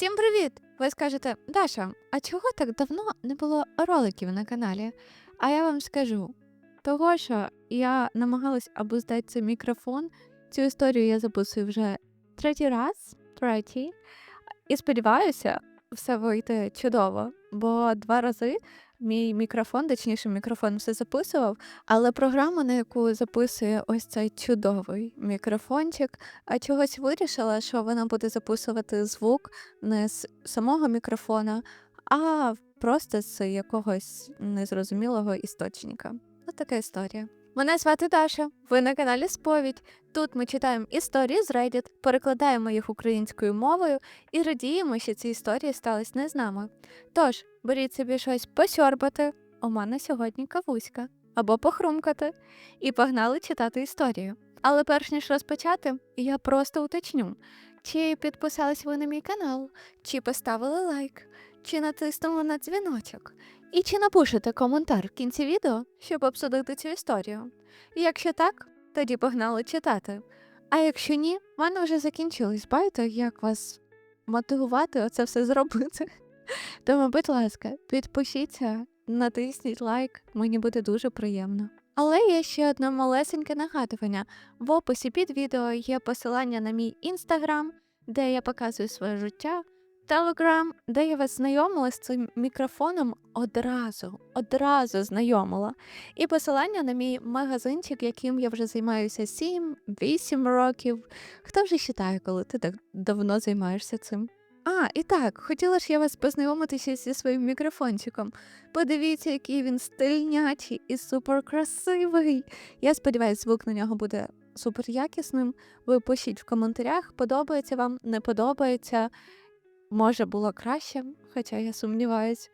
Всім привіт! Ви скажете, Даша, а чого так давно не було роликів на каналі? А я вам скажу, того, що я намагалась здати цей мікрофон. Цю історію я записую вже третій раз, третій. І сподіваюся, все вийде чудово, бо два рази мій мікрофон, точніше, мікрофон все записував, але програма, на яку записує ось цей чудовий мікрофончик, а чогось вирішила, що вона буде записувати звук не з самого мікрофона, а просто з якогось незрозумілого істочника. Ось така історія. Мене звати Даша. Ви на каналі Сповідь. Тут ми читаємо історії з Reddit, перекладаємо їх українською мовою і радіємо, що ці історії стались не з нами. Тож, беріть собі щось посьорбати. У мене сьогодні кавуська або похрумкати, і погнали читати історію. Але перш ніж розпочати, я просто уточню, чи підписались ви на мій канал, чи поставили лайк, чи натиснули на дзвіночок, і чи напишете коментар в кінці відео, щоб обсудити цю історію. Якщо так, тоді погнали читати. А якщо ні, в мене вже закінчились байти, як вас мотивувати оце все зробити. Тому, будь ласка, підпишіться, натисніть лайк, мені буде дуже приємно. Але є ще одне малесеньке нагадування. В описі під відео є посилання на мій інстаграм, де я показую своє життя, телеграм, де я вас знайомила з цим мікрофоном одразу, одразу знайомила. І посилання на мій магазинчик, яким я вже займаюся 7-8 років. Хто вже вважає, коли ти так давно займаєшся цим? А, і так, хотіла ж я вас познайомитися зі своїм мікрофончиком. Подивіться, який він стильнячий і суперкрасивий. Я сподіваюся, звук на нього буде супер якісним. Ви пишіть в коментарях, подобається вам, не подобається. Може, було краще, хоча я сумніваюсь.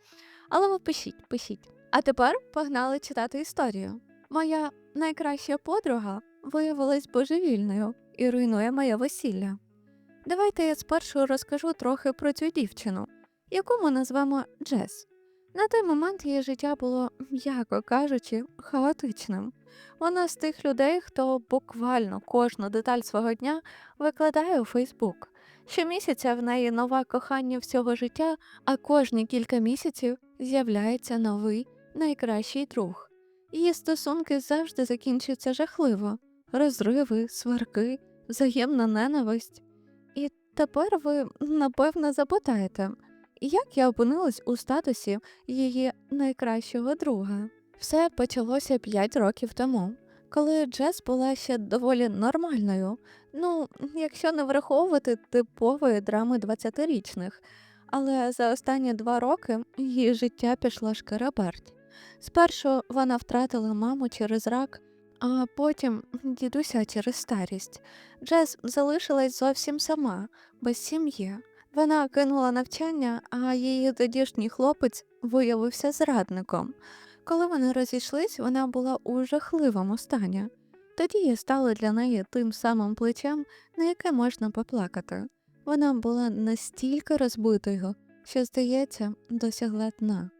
Але ви пишіть, пишіть. А тепер погнали читати історію. Моя найкраща подруга виявилась божевільною і руйнує моє весілля. Давайте я спершу розкажу трохи про цю дівчину, яку ми назвемо Джес. На той момент її життя було, м'яко кажучи, хаотичним. Вона з тих людей, хто буквально кожну деталь свого дня викладає у Фейсбук. Щомісяця в неї нове кохання всього життя, а кожні кілька місяців з'являється новий найкращий друг. Її стосунки завжди закінчуються жахливо: розриви, сварки, взаємна ненависть. І тепер ви, напевно, запитаєте, як я опинилась у статусі її найкращого друга? Все почалося 5 років тому, коли Джес була ще доволі нормальною. Ну, якщо не враховувати типової драми 20-річних. Але за останні два роки її життя пішло шкереберть. Спершу вона втратила маму через рак, а потім дідуся через старість. Джес залишилась зовсім сама, без сім'ї. Вона кинула навчання, а її тодішній хлопець виявився зрадником. Коли вони розійшлись, вона була у жахливому стані. Тоді я стала для неї тим самим плечем, на яке можна поплакати. Вона була настільки розбитою, що, здається, досягла дна.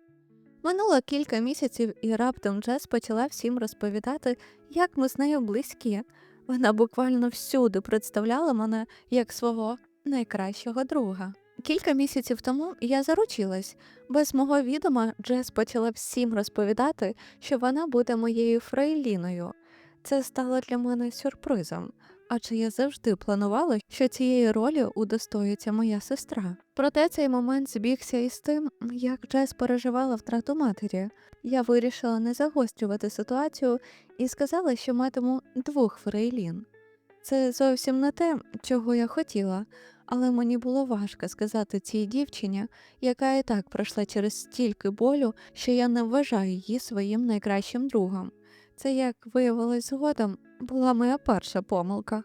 Минуло кілька місяців, і раптом Джес почала всім розповідати, як ми з нею близькі. Вона буквально всюди представляла мене як свого найкращого друга. Кілька місяців тому я заручилась. Без мого відома Джес почала всім розповідати, що вона буде моєю фрейліною. Це стало для мене сюрпризом, адже я завжди планувала, що цієї ролі удостоїться моя сестра. Проте цей момент збігся із тим, як Джес переживала втрату матері. Я вирішила не загострювати ситуацію і сказала, що матиму двох фрейлін. Це зовсім не те, чого я хотіла, але мені було важко сказати цій дівчині, яка і так пройшла через стільки болю, що я не вважаю її своїм найкращим другом. Це, як виявилось згодом, була моя перша помилка.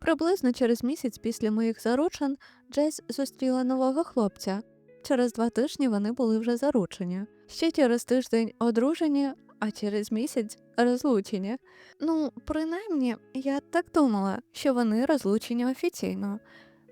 Приблизно через місяць після моїх заручин Джес зустріла нового хлопця. Через два тижні вони були вже заручені. Ще через тиждень одружені, а через місяць розлучені. Ну, принаймні, я так думала, що вони розлучені офіційно.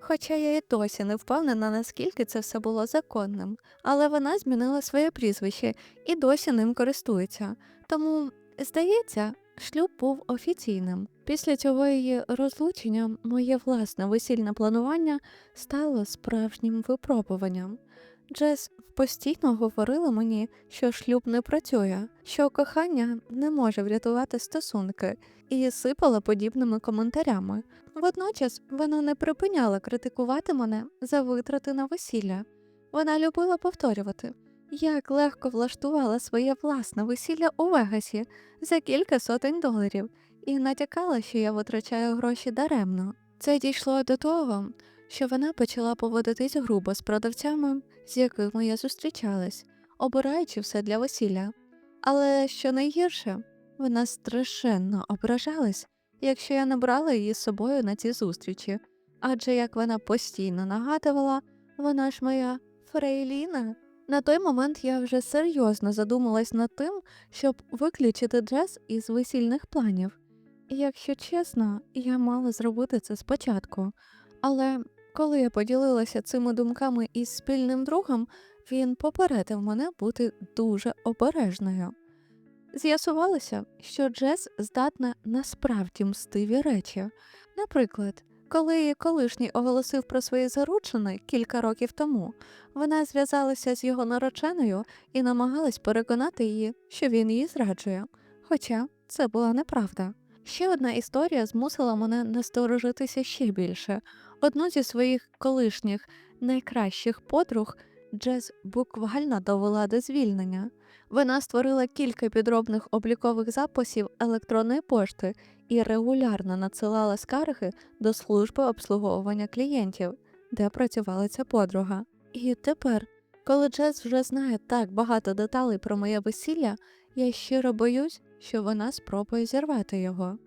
Хоча я і досі не впевнена, наскільки це все було законним, але вона змінила своє прізвище і досі ним користується. Тому здається, шлюб був офіційним. Після цього її розлучення моє власне весільне планування стало справжнім випробуванням. Джес постійно говорила мені, що шлюб не працює, що кохання не може врятувати стосунки, і сипала подібними коментарями. Водночас вона не припиняла критикувати мене за витрати на весілля. Вона любила повторювати, як легко влаштувала своє власне весілля у Вегасі за кілька сотень доларів, і натякала, що я витрачаю гроші даремно. Це дійшло до того, що вона почала поводитись грубо з продавцями, з якими я зустрічалась, обираючи все для весілля. Але що найгірше, вона страшенно ображалась, якщо я не брала її з собою на ці зустрічі, адже як вона постійно нагадувала, вона ж моя фрейліна. На той момент я вже серйозно задумалась над тим, щоб виключити джаз із весільних планів. Якщо чесно, я мала зробити це спочатку. Але коли я поділилася цими думками із спільним другом, він попередив мене бути дуже обережною. З'ясувалося, що Джес здатна на справді мстиві речі. Наприклад, коли колишній оголосив про свої заручини кілька років тому, вона зв'язалася з його нареченою і намагалась переконати її, що він її зраджує. Хоча це була неправда. Ще одна історія змусила мене насторожитися ще більше. Одну зі своїх колишніх найкращих подруг Джез буквально довела до звільнення. Вона створила кілька підробних облікових записів електронної пошти і регулярно надсилала скарги до служби обслуговування клієнтів, де працювала ця подруга. І тепер, коли Джез вже знає так багато деталей про моє весілля, я щиро боюсь, що вона спробує зірвати його.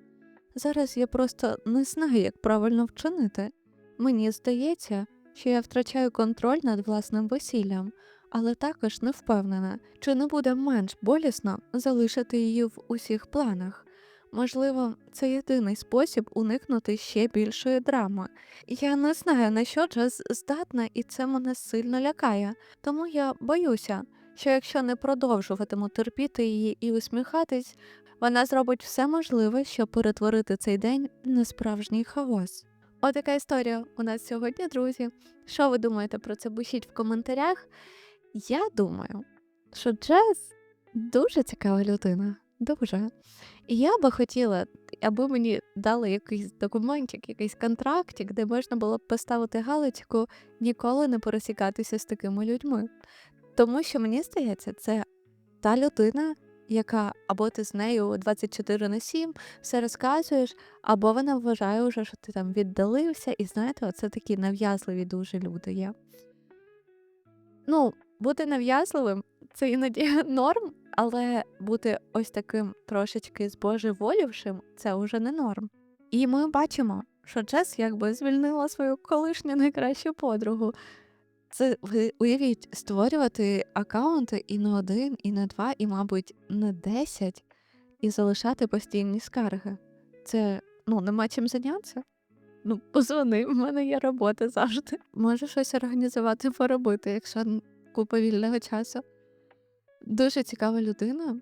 Зараз я просто не знаю, як правильно вчинити. Мені здається, що я втрачаю контроль над власним весіллям, але також не впевнена, чи не буде менш болісно залишити її в усіх планах. Можливо, це єдиний спосіб уникнути ще більшої драми. Я не знаю, на що Джаз здатна, і це мене сильно лякає, тому я боюся, що якщо не продовжуватиму терпіти її і усміхатись, вона зробить все можливе, щоб перетворити цей день на справжній хаос. Отака історія у нас сьогодні, друзі. Що ви думаєте про це? Пишіть в коментарях. Я думаю, що Джез дуже цікава людина. Дуже. І я би хотіла, аби мені дали якийсь документик, якийсь контрактик, де можна було б поставити галочку ніколи не пересікатися з такими людьми. Тому що мені здається, це та людина, яка або ти з нею 24 на 7 все розказуєш, або вона вважає вже, що ти там віддалився, і знаєте, оце такі нав'язливі дуже люди є. Ну, бути нав'язливим це іноді норм, але бути ось таким трошечки збожеволівшим це вже не норм. І ми бачимо, що Джес якби звільнила свою колишню найкращу подругу. Це ви уявіть, створювати аккаунти і не один, і не два, і, мабуть, не десять, і залишати постійні скарги. Це ну нема чим зайнятися. Ну, позвони, в мене є робота завжди. Можу щось організувати, поробити, якщо купа вільного часу. Дуже цікава людина.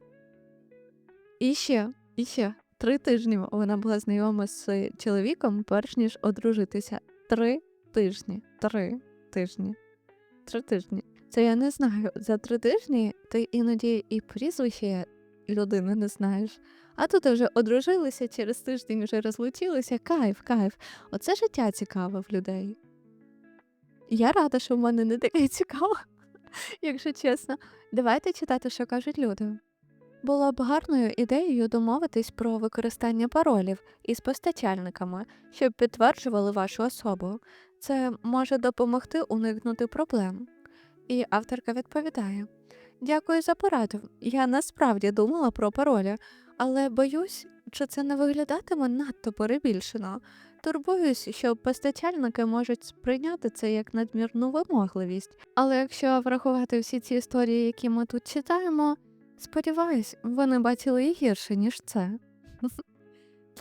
І ще, і ще три тижні вона була знайома з чоловіком, перш ніж одружитися. Три тижні. Три тижні. Три тижні. Це я не знаю. За три тижні ти іноді і прізвище людини не знаєш. А тут вже одружилися, через тиждень вже розлучилися. Кайф, кайф. Оце життя цікаве в людей. Я рада, що в мене не таке цікаво, якщо чесно. Давайте читати, що кажуть люди. Було б гарною ідеєю домовитись про використання паролів із постачальниками, щоб підтверджували вашу особу. Це може допомогти уникнути проблем. І авторка відповідає: Дякую за пораду. Я насправді думала про паролі, але боюсь, що це не виглядатиме надто перебільшено. Турбуюсь, що постачальники можуть сприйняти це як надмірну вимогливість. Але якщо врахувати всі ці історії, які ми тут читаємо, сподіваюсь, вони бачили і гірше, ніж це.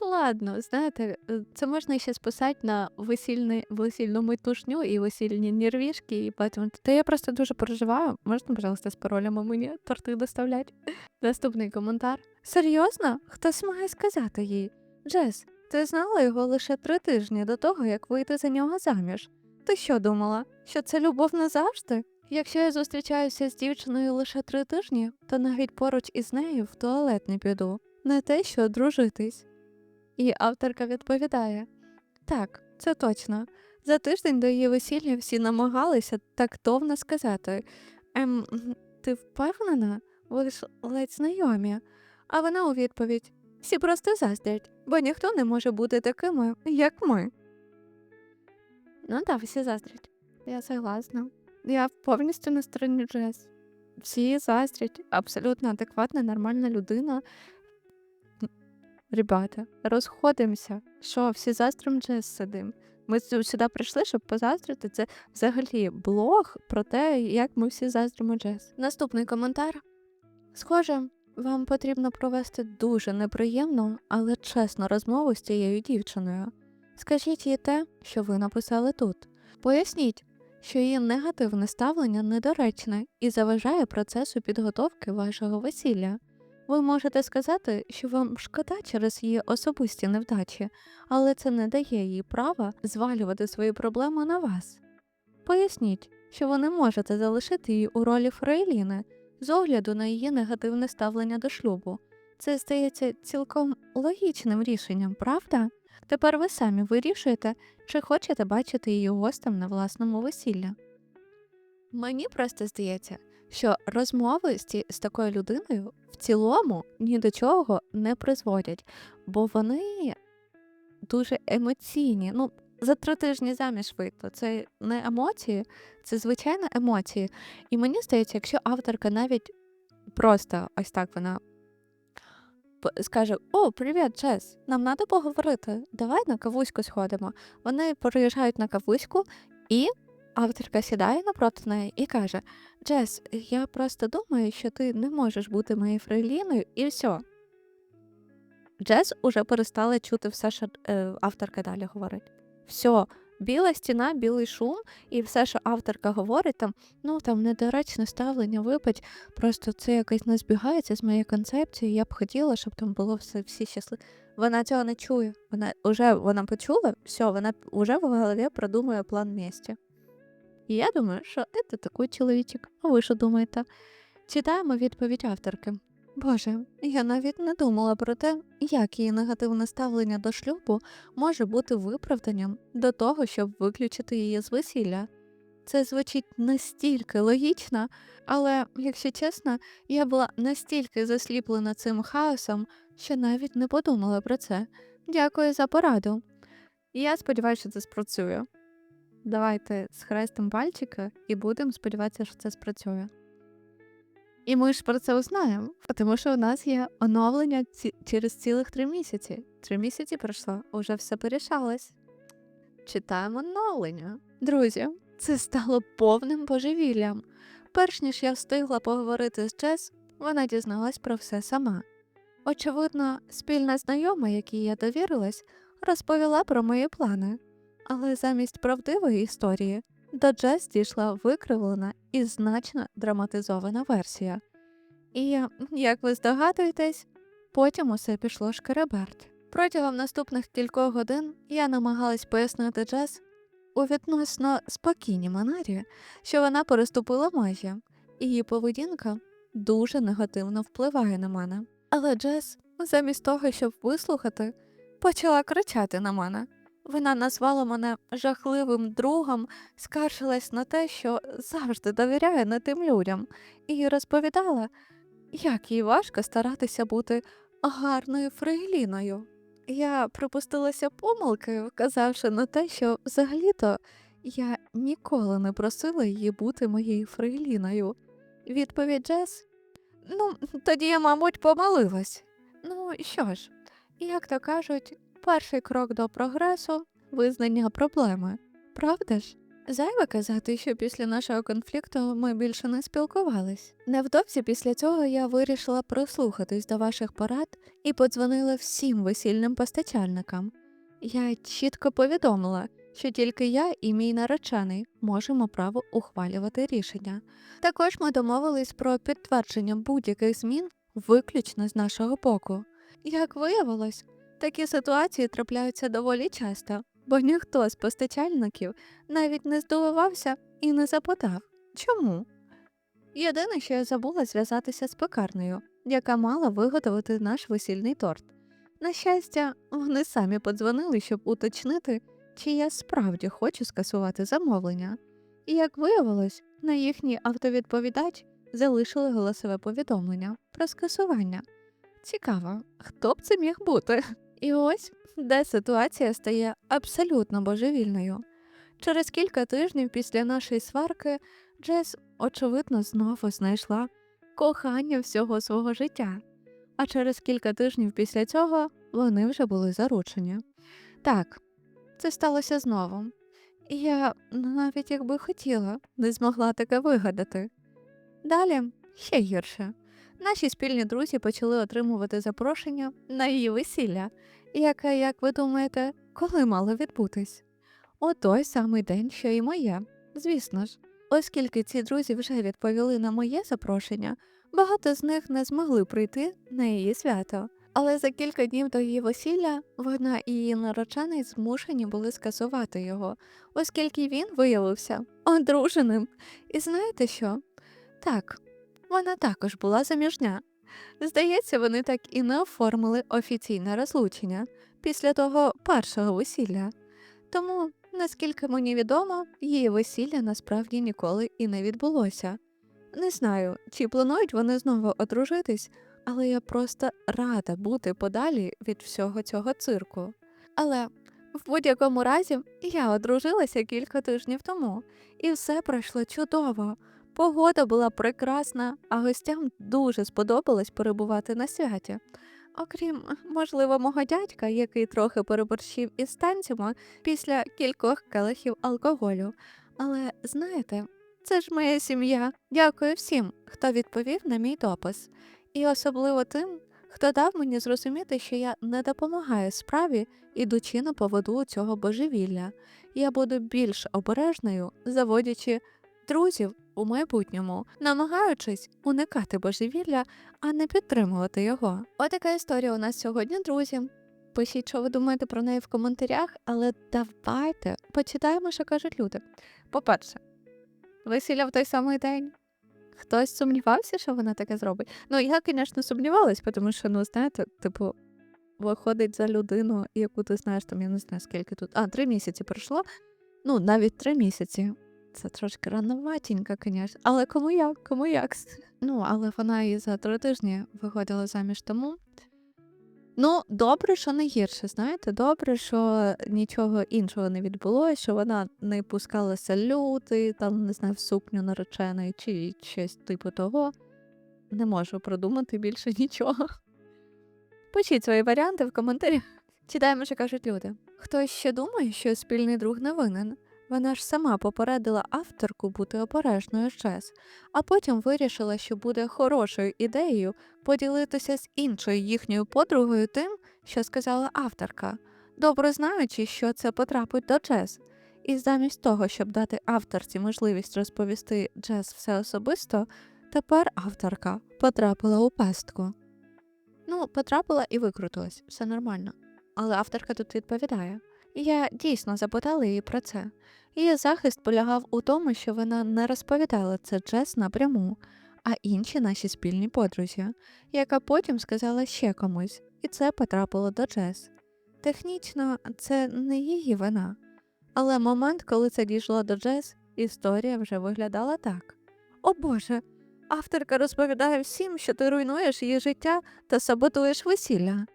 ладно, знаєте, е, це можна ще списати на весільний, весільну метушню і весільні нервішки, і потім. Та я просто дуже переживаю. Можна, пожалуйста, з паролями мені торти доставлять? Наступний коментар. Серйозно? Хтось має сказати їй. Джес, ти знала його лише три тижні до того, як вийти за нього заміж. Ти що думала, що це любов назавжди? Якщо я зустрічаюся з дівчиною лише три тижні, то навіть поруч із нею в туалет не піду, не те, що одружитись. І авторка відповідає: Так, це точно. За тиждень до її весілля всі намагалися тактовно сказати: Ем, ти впевнена? Ви ж ледь знайомі. А вона у відповідь: всі просто заздрять, бо ніхто не може бути такими, як ми. Ну так, всі заздрять. Я согласна. Я повністю на стороні Джес. Всі заздрять, абсолютно адекватна, нормальна людина. Ребята, розходимося. Що, всі заздрим Джес сидим. Ми сюди прийшли, щоб позаздрити. Це взагалі блог про те, як ми всі заздримо Джес. Наступний коментар. Схоже, вам потрібно провести дуже неприємну, але чесну розмову з цією дівчиною. Скажіть їй те, що ви написали тут. Поясніть, що її негативне ставлення недоречне і заважає процесу підготовки вашого весілля. Ви можете сказати, що вам шкода через її особисті невдачі, але це не дає їй права звалювати свої проблеми на вас. Поясніть, що ви не можете залишити її у ролі Фрейліни з огляду на її негативне ставлення до шлюбу. Це здається цілком логічним рішенням, правда? Тепер ви самі вирішуєте, чи хочете бачити її гостем на власному весіллі. Мені просто здається, що розмови з такою людиною в цілому ні до чого не призводять, бо вони дуже емоційні. Ну, за три тижні заміж вийти. Це не емоції, це звичайно емоції. І мені здається, якщо авторка навіть просто ось так вона скаже: О, привіт, Джес, нам треба поговорити. Давай на кавуську сходимо. Вони приїжджають на кавуську, і авторка сідає напроти неї і каже: Джес, я просто думаю, що ти не можеш бути моєю фрейліною, і все. Джес уже перестала чути все, що е, авторка далі говорить. Все, біла стіна, білий шум, і все, що авторка говорить, там, ну там недоречне ставлення, випить, просто це якось не збігається з моєю концепцією. Я б хотіла, щоб там було все всі щасливі. Вона цього не чує. Вона вже вона почула, все, вона вже в голові продумує план місті. І я думаю, що це такий чоловічок. А ви що думаєте? Читаємо відповідь авторки. Боже, я навіть не думала про те, як її негативне ставлення до шлюбу може бути виправданням до того, щоб виключити її з весілля. Це звучить настільки логічно, але, якщо чесно, я була настільки засліплена цим хаосом, що навіть не подумала про це. Дякую за пораду. Я сподіваюся, що це спрацює. Давайте схрестимо пальчики і будемо сподіватися, що це спрацює. І ми ж про це узнаємо, тому що у нас є оновлення ці- через цілих три місяці. Три місяці пройшло, уже все порішалось. Читаємо оновлення. Друзі, це стало повним божевіллям. Перш ніж я встигла поговорити з Джес, вона дізналась про все сама. Очевидно, спільна знайома, якій я довірилась, розповіла про мої плани. Але замість правдивої історії до Джес дійшла викривлена і значно драматизована версія. І, як ви здогадуєтесь, потім усе пішло шкереберть. Протягом наступних кількох годин я намагалась пояснити Джес у відносно спокійній манері, що вона переступила і її поведінка дуже негативно впливає на мене. Але Джес, замість того, щоб вислухати, почала кричати на мене. Вона назвала мене жахливим другом, скаржилась на те, що завжди довіряє не тим людям, і розповідала, як їй важко старатися бути гарною фрейліною. Я припустилася помилки, вказавши на те, що взагалі-то я ніколи не просила її бути моєю фрейліною. Відповідь Джес Ну, тоді я, мабуть, помилилась. Ну, що ж, як то кажуть, перший крок до прогресу визнання проблеми. Правда ж? Зайве казати, що після нашого конфлікту ми більше не спілкувались. Невдовзі після цього я вирішила прослухатись до ваших порад і подзвонила всім весільним постачальникам. Я чітко повідомила, що тільки я і мій наречений можемо право ухвалювати рішення. Також ми домовились про підтвердження будь-яких змін виключно з нашого боку. Як виявилось, такі ситуації трапляються доволі часто, бо ніхто з постачальників навіть не здивувався і не запитав, чому. Єдине, що я забула зв'язатися з пекарнею, яка мала виготовити наш весільний торт. На щастя, вони самі подзвонили, щоб уточнити, чи я справді хочу скасувати замовлення. І як виявилось, на їхній автовідповідач залишили голосове повідомлення про скасування. Цікаво, хто б це міг бути? І ось де ситуація стає абсолютно божевільною. Через кілька тижнів після нашої сварки Джес, очевидно, знову знайшла кохання всього свого життя. А через кілька тижнів після цього вони вже були заручені. Так, це сталося знову. І я навіть якби хотіла, не змогла таке вигадати. Далі ще гірше. Наші спільні друзі почали отримувати запрошення на її весілля, яке, як ви думаєте, коли мало відбутись? У той самий день, що і моє, звісно ж. Оскільки ці друзі вже відповіли на моє запрошення, багато з них не змогли прийти на її свято. Але за кілька днів до її весілля вона і її наречений змушені були скасувати його, оскільки він виявився одруженим. І знаєте що? Так, вона також була заміжня. Здається, вони так і не оформили офіційне розлучення після того першого весілля. Тому, наскільки мені відомо, її весілля насправді ніколи і не відбулося. Не знаю, чи планують вони знову одружитись, але я просто рада бути подалі від всього цього цирку. Але в будь-якому разі я одружилася кілька тижнів тому, і все пройшло чудово. Погода була прекрасна, а гостям дуже сподобалось перебувати на святі. Окрім, можливо, мого дядька, який трохи переборщив із танцями після кількох келихів алкоголю. Але знаєте, це ж моя сім'я. Дякую всім, хто відповів на мій допис, і особливо тим, хто дав мені зрозуміти, що я не допомагаю справі, ідучи на поводу цього божевілля. Я буду більш обережною, заводячи друзів у майбутньому, намагаючись уникати божевілля, а не підтримувати його. Отака історія у нас сьогодні, друзі. Пишіть, що ви думаєте про неї в коментарях, але давайте почитаємо, що кажуть люди. По-перше, весілля в той самий день. Хтось сумнівався, що вона таке зробить. Ну, я, звісно, сумнівалась, тому що, ну, знаєте, типу, виходить за людину, яку ти знаєш, там я не знаю, скільки тут. А, три місяці пройшло. Ну, навіть три місяці. Це трошки рановатенько, звісно. Але кому як, кому як. Ну, але вона і за три тижні виходила заміж тому. Ну, добре, що не гірше, знаєте, добре, що нічого іншого не відбулося, що вона не пускала салюти, там, не знаю, в сукню нареченої чи щось типу того. Не можу продумати більше нічого. Пишіть свої варіанти в коментарях. Читаємо, що кажуть люди. Хтось ще думає, що спільний друг не винен. Вона ж сама попередила авторку бути обережною з а потім вирішила, що буде хорошою ідеєю поділитися з іншою їхньою подругою тим, що сказала авторка, добре знаючи, що це потрапить до Джес. І замість того, щоб дати авторці можливість розповісти Джес все особисто, тепер авторка потрапила у пастку. Ну, потрапила і викрутилась, все нормально. Але авторка тут відповідає. Я дійсно запитала її про це. Її захист полягав у тому, що вона не розповідала це Джес напряму, а інші наші спільні подрузі, яка потім сказала ще комусь, і це потрапило до Джес. Технічно, це не її вина. Але момент, коли це дійшло до Джес, історія вже виглядала так: О Боже, авторка розповідає всім, що ти руйнуєш її життя та саботуєш весілля.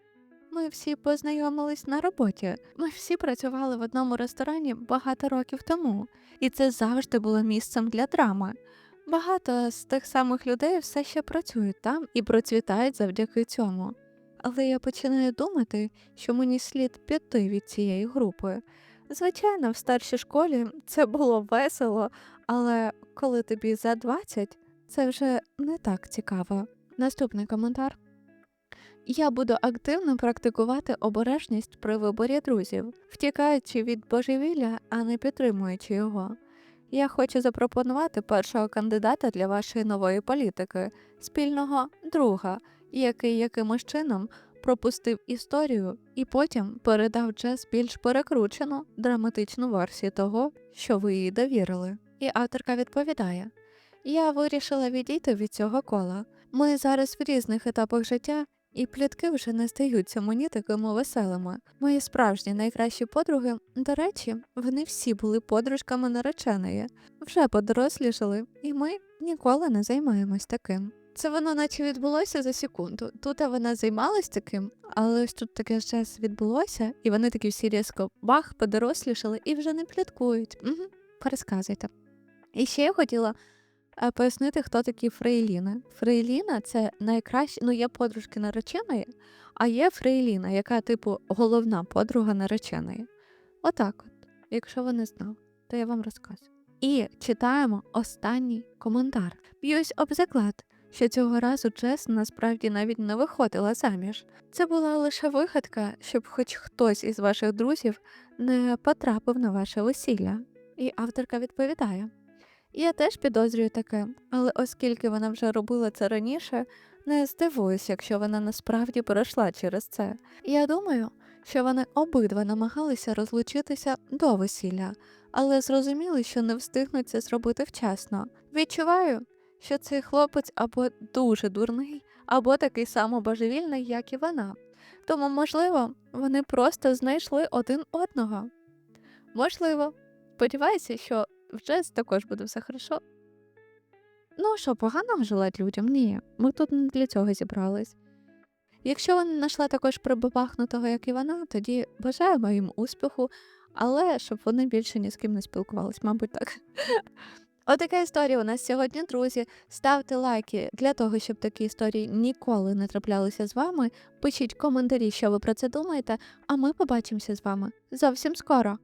Ми всі познайомились на роботі. Ми всі працювали в одному ресторані багато років тому, і це завжди було місцем для драми. Багато з тих самих людей все ще працюють там і процвітають завдяки цьому. Але я починаю думати, що мені слід піти від цієї групи. Звичайно, в старшій школі це було весело, але коли тобі за 20, це вже не так цікаво. Наступний коментар. Я буду активно практикувати обережність при виборі друзів, втікаючи від божевілля, а не підтримуючи його. Я хочу запропонувати першого кандидата для вашої нової політики, спільного друга, який якимось чином пропустив історію і потім передав Джес більш перекручену драматичну версію того, що ви їй довірили. І авторка відповідає: Я вирішила відійти від цього кола. Ми зараз в різних етапах життя, і плітки вже не стаються мені такими веселими. Мої справжні найкращі подруги, до речі, вони всі були подружками нареченої, вже подорослішали, і ми ніколи не займаємось таким. Це воно наче відбулося за секунду. Тут вона займалась таким, але ось тут таке щось відбулося, і вони такі всі різко бах, подорослішали і вже не пліткують. Угу. Пересказуйте. І ще я хотіла пояснити, хто такі фрейліни. Фрейліна це найкраще, ну є подружки нареченої, а є фрейліна, яка, типу, головна подруга нареченої. Отак от. Якщо ви не знали, то я вам розказую. І читаємо останній коментар. Б'юсь об заклад, що цього разу Джес насправді навіть не виходила заміж. Це була лише вигадка, щоб хоч хтось із ваших друзів не потрапив на ваше весілля. І авторка відповідає: Я теж підозрюю таке, але оскільки вона вже робила це раніше, не здивуюсь, якщо вона насправді пройшла через це. Я думаю, що вони обидва намагалися розлучитися до весілля, але зрозуміли, що не встигнуть це зробити вчасно. Відчуваю, що цей хлопець або дуже дурний, або такий само божевільний, як і вона. Тому, можливо, вони просто знайшли один одного. Можливо, сподіваюся, що в Джес також буде все хорошо. Ну що, погано желати людям? Ні, ми тут не для цього зібрались. Якщо вона знайшла також прибабахнутого, як і вона, тоді бажаємо їм успіху, але щоб вони більше ні з ким не спілкувались, мабуть, так. Отака історія у нас сьогодні, друзі. Ставте лайки для того, щоб такі історії ніколи не траплялися з вами. Пишіть коментарі, що ви про це думаєте, а ми побачимося з вами зовсім скоро.